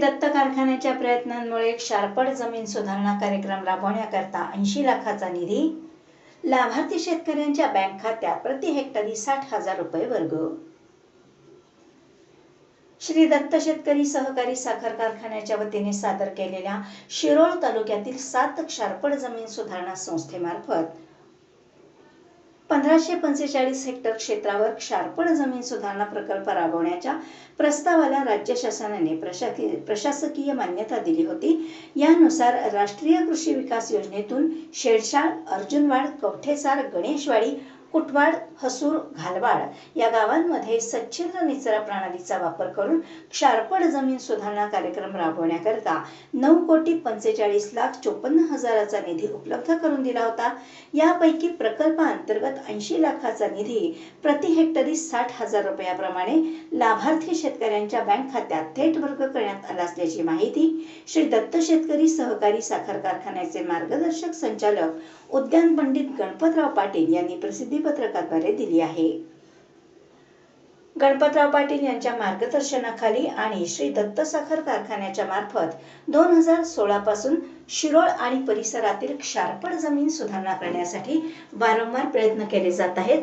दत्त कारखान्याच्या प्रयत्नांमुळे क्षारपड जमीन सुधारणा कार्यक्रम राबवण्याकरता ऐंशी लाखाचा निधी लाभार्थी शेतकऱ्यांच्या बँक खात्यात प्रति हेक्टरी साठ हजार रुपये वर्ग. श्री दत्त शेतकरी सहकारी साखर कारखान्याच्या वतीने सादर केलेल्या शिरोळ तालुक्यातील सात क्षारपड जमीन सुधारणा संस्थेमार्फत पंधराशे पंचेचाळीस हेक्टर क्षेत्रावर क्षारपण जमीन सुधारणा प्रकल्प राबवण्याच्या प्रस्तावाला राज्य शासनाने प्रशासकीय मान्यता दिली होती. यानुसार राष्ट्रीय कृषी विकास योजनेतून शेडशाळ अर्जुनवाड कवठेसार गणेशवाडी कुटवाड हसूर घालवाड या गावांमध्ये सच्छिद्र निचरा प्रणालीचा वापर करून क्षारपड जमीन सुधारणा कार्यक्रम राबवण्याकरता नऊ कोटी पंचेचाळीस लाख चोपन्न हजाराचा निधी उपलब्ध करून दिला होता. यापैकी प्रकल्पाअंतर्गत ऐंशी लाखाचा निधी प्रति हेक्टरी साठ हजार रुपयाप्रमाणे लाभार्थी शेतकऱ्यांच्या बँक खात्यात थेट वर्ग करण्यात आला असल्याची माहिती श्री दत्त शेतकरी सहकारी साखर कारखान्याचे मार्गदर्शक संचालक उद्यान पंडित गणपतराव पाटील यांनी प्रसिद्धी पत्रकाद्वारे दिली आहे. गणपतराव पाटील यांच्या मार्गदर्शनाखाली आणि श्री दत्त साखर कारखान्याच्या मार्फत दोन हजार सोळा पासून शिरोळ आणि परिसरातील क्षारपड जमीन सुधारणा करण्यासाठी वारंवार प्रयत्न केले जात आहेत.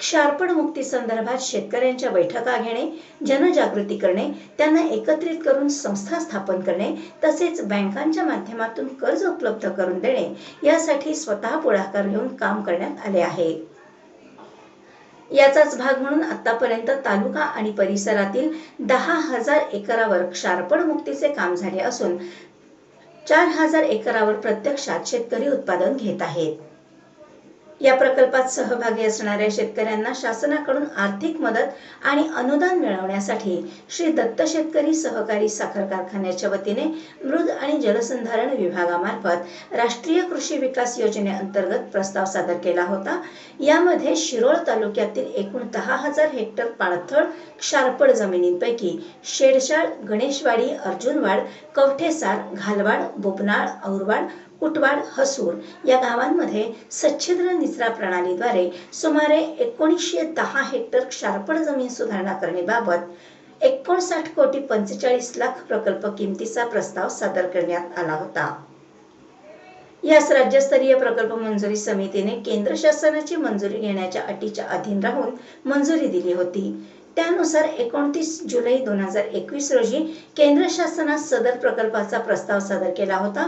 क्षारपण मुक्ती संदर्भात शेतकऱ्यांच्या बैठका घेणे जनजागृती करणे त्यांना एकत्रित करून संस्था स्थापन करणे तसेच बँकांच्या माध्यमातून कर्ज उपलब्ध करून देणे यासाठी स्वतः पुढाकार घेऊन काम करण्यात आले आहे. याचाच भाग म्हणून आतापर्यंत तालुका आणि परिसरातील दहा हजार एकरावर क्षारपण मुक्तीचे काम झाले असून चार हजार एकरावर प्रत्यक्षात शेतकरी उत्पादन घेत आहेत. या प्रकल्पात सहभागी असणाऱ्या शेतकऱ्यांना शासनाकडून आर्थिक मदत आणि अनुदान मिळवण्यासाठी श्री दत्त शेतकरी सहकारी साखर कारखान्याच्या वतीने मृद आणि जलसंधारण विभागामार्फत राष्ट्रीय कृषी विकास योजनेअंतर्गत प्रस्ताव सादर केला होता. यामध्ये शिरोळ तालुक्यातील एकूण दहा हजार हेक्टर पाळथळ क्षारपड जमिनींपैकी शेडशाळ गणेशवाडी अर्जुनवाड कवठेसार घालवाड बोपनाळ औरवाड कुटवाड हसूर या गावांमध्ये सच्छिद्र निचरा प्रणालीद्वारे सुमारे एकोणीसशे दहा हेक्टर क्षारपड जमीन सुधारणा करण्याबाबत एकोणसाठ कोटी पंचेचाळीस लाख प्रकल्प किमतीचा प्रस्ताव सादर करण्यात आला होता. यास राज्यस्तरीय प्रकल्प मंजुरी समितीने केंद्र शासनाची मंजुरी घेण्याच्या अटीच्या अधीन राहून मंजुरी दिली होती. त्यानुसार एकोणतीस जुलै दोन हजार एकवीस रोजी केंद्र शासनास सदर प्रकल्पाचा प्रस्ताव सादर केला होता.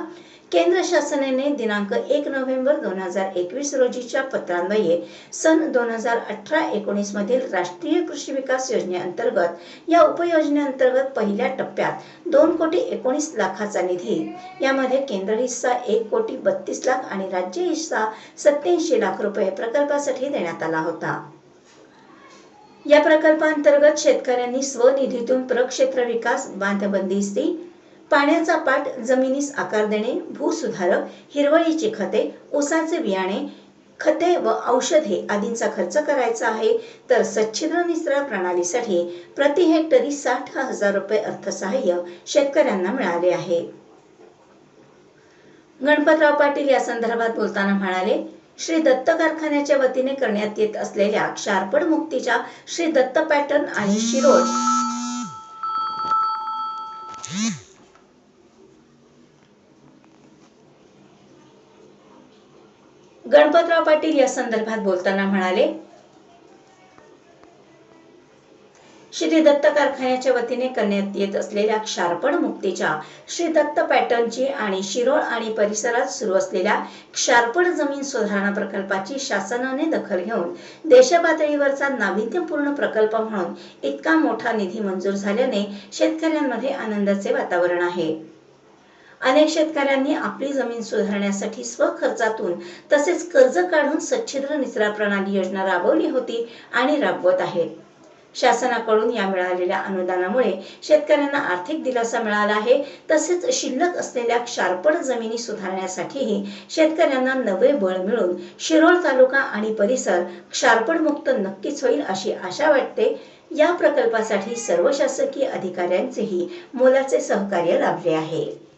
केंद्र शासनाने दिनांक एक नोव्हेंबर दोन हजार एकवीस रोजीच्या पत्रान्वये सन दोन हजार अठरा एकोणीस मधील राष्ट्रीय कृषी विकास योजनेअंतर्गत या उपयोजनेअंतर्गत पहिल्या टप्प्यात दोन कोटी एकोणीस लाखाचा निधी यामध्ये केंद्र हिस्सा एक कोटी बत्तीस लाख आणि राज्य हिस्सा सत्याऐंशी लाख रुपये प्रकल्पासाठी देण्यात आला होता. या प्रकल्पांतर्गत शेतकऱ्यांनी स्वनिधीतून प्रक्षेत्र विकास बांधबंदिस्ती पाण्याचा पाट जमिनीस आकार देणे भूसुधारक हिरवळीची खते ऊसाचे बियाणे खते व औषधे आदींचा खर्च करायचा आहे. तर सच्छिद्र निसरा प्रणालीसाठी प्रति हेक्टरी साठ हजार रुपये अर्थसहाय्य शेतकऱ्यांना मिळाले आहे. गणपतराव पाटील या संदर्भात बोलताना म्हणाले श्री दत्त कारखान्याच्या वतीने करण्यात येत असलेल्या क्षारपड मुक्तीच्या श्री दत्त पॅटर्न आणि शिरोळ गणपतराव पाटील या संदर्भात बोलताना म्हणाले श्री दत्त कारखान्याच्या वतीने करण्यात येत असलेल्या क्षारपण मुक्तीच्या श्री दत्त पॅटर्नची आणि शिरोळ आणि परिसरात सुरू असलेल्या क्षारपण जमीन सुधारणा प्रकल्पाची शासनाने दखल घेऊन देशपातळीवरचा नाविन्यपूर्ण प्रकल्प म्हणून इतका मोठा निधी मंजूर झाल्याने शेतकऱ्यांमध्ये आनंदाचे वातावरण आहे. अनेक शेतकऱ्यांनी आपली जमीन सुधारण्यासाठी स्वखर्चातून तसेच कर्ज काढून सच्छिद्र निचरा प्रणाली योजना राबवली होती आणि राबवत आहेत. शासनाकडून या मिळालेल्या अनुदानामुळे शेतकऱ्यांना आर्थिक दिलासा मिळाला आहे. तसेच शिल्लक असलेल्या क्षारपड जमिनी सुधारण्यासाठीही शेतकऱ्यांना नवे बळ मिळून शिरोळ तालुका आणि परिसर क्षारपडमुक्त नक्कीच होईल अशी आशा वाटते. या प्रकल्पासाठी सर्व शासकीय अधिकाऱ्यांचेही मोलाचे सहकार्य लाभले आहे.